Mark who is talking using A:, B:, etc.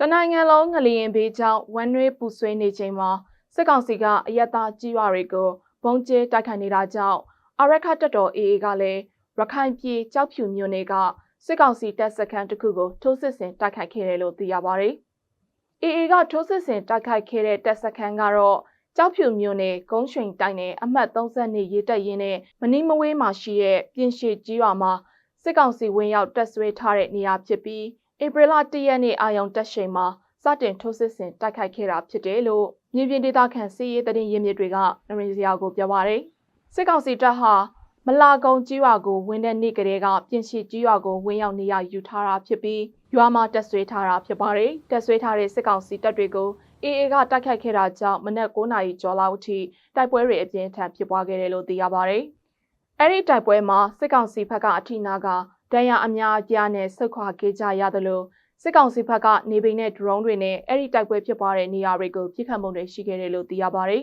A: တနိုင်ငံလုံးငလျင်ဘေးကြောင့်ဝမ်းနွေးပူဆွေးနေချိန်မှာစစ်ကောင်စီကအယက်သားကြီးရွာတွေကိုဘုံကျဲတိုက်ခိုက်နေတာကြောင့်အရက်ခတ်တပ်တော် AA ကလည်းရခိုင်ပြည်ကြောက်ဖြူမြို့နယ်ကစစ်ကောင်စီတပ်စခန်းတစ်ခုကိုထိုးစစ်ဆင်တိုက်ခိုက်ခဲ့တယ်လို့သိရပါတယ်။ AA ကထိုးစစ်ဆင်တိုက်ခိုက်ခဲ့တဲ့တပ်စခန်းကတော့ကြောက်ဖြူမြို့နယ်ဂုံးရွှင်တိုင်းနယ်အမှတ်32ရေတပ်ရင်းနဲ့မနီးမဝေးမှာရှိတဲ့ပြင်ရှိကြီးရွာမှာစစ်ကောင်စီဝင်ရောက်တပ်ဆွဲထားတဲ့နေရာဖြစ်ပြီး ဧပြီလ၁ရက်နေ့အာယုံတက်ချိန်မှာစတင်ထိုးစစ်ဆင်တိုက်ခိုက်ခဲ့တာဖြစ်တယ်လို့မြေပြင်ဒေသခံစီးရေးသတင်းရင်းမြစ်တွေကနရင်းစရာကိုပြောပါရယ်စစ်ကောင်စီတပ်ဟာမလာကုံကြီးရွာကိုဝင်တဲ့နေ့ကလေးကပြင်ရှိကြီးရွာကိုဝင်ရောက်နေရယူထားတာဖြစ်ပြီးရွာမှာတက်ဆွဲထားတာဖြစ်ပါတယ်တက်ဆွဲထားတဲ့စစ်ကောင်စီတပ်တွေကို AA ကတိုက်ခိုက်ခဲ့တာကြောင့်မနက်9နာရီကျော်လောက်အထိတိုက်ပွဲတွေအပြင်းထန်ဖြစ်ပွားခဲ့တယ်လို့သိရပါတယ်အဲ့ဒီတိုက်ပွဲမှာစစ်ကောင်စီဘက်ကအထိနာက ဒဏ်ရာအများအပြားနဲ့ဆုတ်ခွာခဲ့ကြရသလိုစစ်ကောင်စီဘက်ကနေပိန်နဲ့ drone တွေနဲ့အဲ့ဒီတိုက်ပွဲဖြစ်ပွားတဲ့နေရာတွေကိုပြစ်ခတ်မှုတွေရှိခဲ့တယ်လို့သိရပါတယ်